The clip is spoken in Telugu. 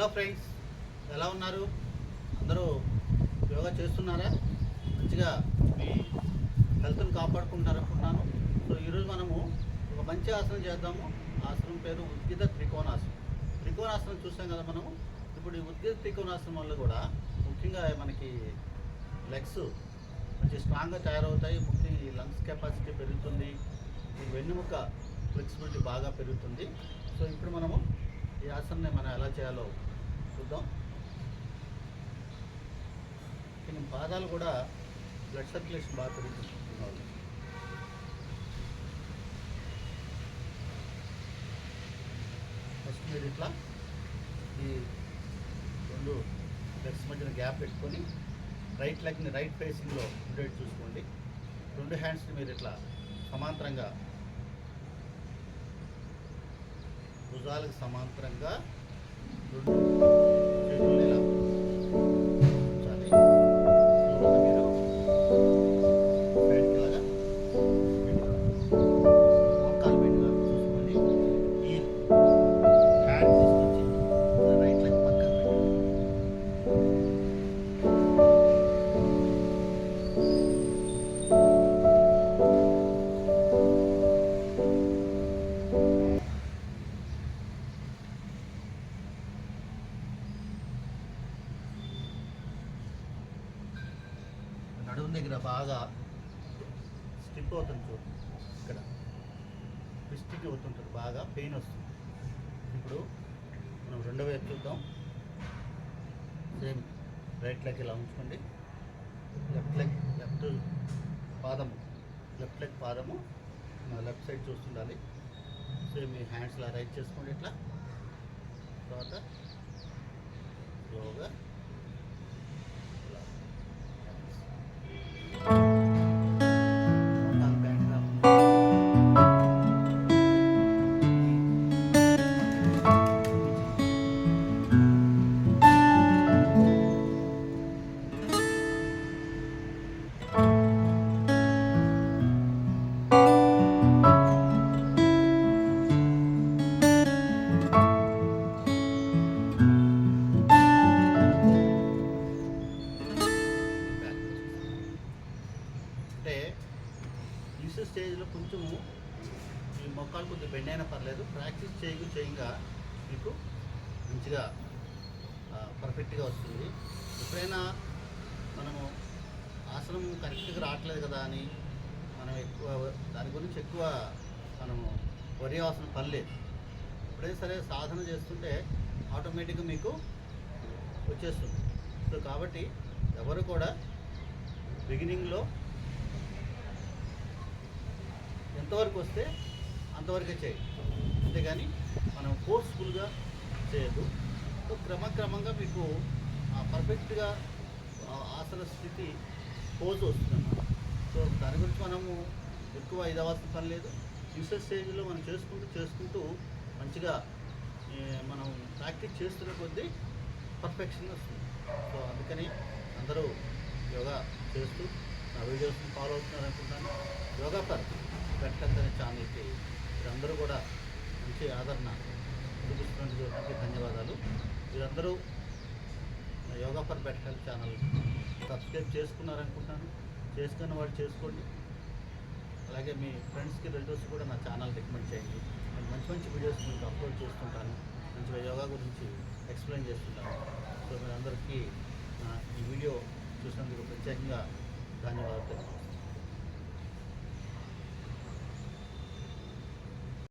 హలో ఫ్రెండ్స్ ఎలా ఉన్నారు? అందరూ యోగా చేస్తున్నారా? మంచిగా మీ హెల్త్ని కాపాడుకుంటారనుకుంటున్నాను. సో ఈరోజు మనము ఒక మంచి ఆసనం చేద్దాము. ఆసనం పేరు ఉద్గిత త్రికోణాసనం. త్రికోణాసనం చూసాం కదా మనము? ఇప్పుడు ఈ ఉద్గిత త్రికోణాసనం వల్ల కూడా ముఖ్యంగా మనకి లెగ్స్ మంచి స్ట్రాంగ్గా తయారవుతాయి. ముఖ్యంగా ఈ లంగ్స్ కెపాసిటీ పెరుగుతుంది. వెన్నుముక ఫ్లెక్సిబిలిటీ బాగా పెరుగుతుంది. సో ఇప్పుడు మనము ఈ ఆసనాన్ని మనం ఎలా చేయాలో చూద్దాం. కొన్ని పాదాలు కూడా బ్లడ్ సర్క్యులేషన్ బాగా పెరుగుతుంది. ఫస్ట్ మీరు ఇట్లా ఈ రెండు లెగ్స్ మధ్యన గ్యాప్ పెట్టుకొని రైట్ లెగ్ని రైట్ ఫేసింగ్లో ఉండేట్టు చూసుకోండి. రెండు హ్యాండ్స్ని మీరు ఇట్లా సమాంతరంగా భుజాలకు సమాంతరంగా రెండు నడుము దగ్గర బాగా స్టిప్ అవుతుంది చూడు ఇక్కడ. ట్విస్టింగ్ అవుతుంటుంది బాగా పెయిన్ వస్తుంది. ఇప్పుడు మనం రెండో వైపు చూద్దాం. సేమ్ రైట్ లెగ్ ఇలా ఉంచుకోండి. లెఫ్ట్ లెగ్ లెఫ్ట్ పాదము లెఫ్ట్ లెగ్ పాదము లెఫ్ట్ సైడ్ చూస్తుండాలి. సేమ్ మీ హ్యాండ్స్ ఇలా రైట్ చేసుకోండి ఇట్లా. తర్వాత స్టేజ్లో కొంచెము ఈ మొక్కలు కొద్దిగా బెండ్ అయినా పర్లేదు. ప్రాక్టీస్ చేయగా చేయంగా మీకు మంచిగా పర్ఫెక్ట్గా వస్తుంది. ఎప్పుడైనా మనము ఆసనం కరెక్ట్గా రావట్లేదు కదా అని మనం ఎక్కువ దాని గురించి ఎక్కువ మనము వరి అవసరం పని లేదు ఎప్పుడైనా సరే సాధన చేస్తుంటే ఆటోమేటిక్గా మీకు వచ్చేస్తుంది. సో కాబట్టి ఎవరు కూడా బిగినింగ్లో ఎంతవరకు వస్తే అంతవరకే చేయాలి అంతేగాని మనం ఫోర్స్ఫుల్గా చేయదు సో క్రమక్రమంగా మీకు పర్ఫెక్ట్గా ఆసన స్థితి పోజ్ వస్తుంది సో దాని గురించి మనము ఎక్కువ ఇది అవ్వాల్సిన పని లేదు. యూసెస్ స్టేజ్లో మనం చేసుకుంటూ చేసుకుంటూ మంచిగా మనం ప్రాక్టీస్ చేస్తున్న కొద్దీ పర్ఫెక్షన్ వస్తుంది. సో అందుకని అందరూ యోగా చేస్తూ నా వీడియోస్ని ఫాలో అవుతున్నారు అనుకుంటాను యోగా పర్ పెట్టద్దని అనే ఛానల్కి మీరందరూ కూడా మంచి ఆదరణ చూపిస్తున్నందుకు ధన్యవాదాలు. మీరందరూ yoga for bet health channel subscribe చేసుకున్నారనుకుంటాను. చేసుకున్న వాళ్ళు చేసుకోండి. అలాగే మీ ఫ్రెండ్స్కి రిలేటివ్స్ కూడా నా ఛానల్ రికమెండ్ చేయండి. నేను మంచి మంచి వీడియోస్ మీకు అప్లోడ్ చేస్తుంటాను. మంచిగా యోగా గురించి ఎక్స్ప్లెయిన్ చేస్తుంటాను. సో మీరందరికీ ఈ వీడియో చూసినందుకు ప్రత్యేకంగా ధన్యవాదాలు.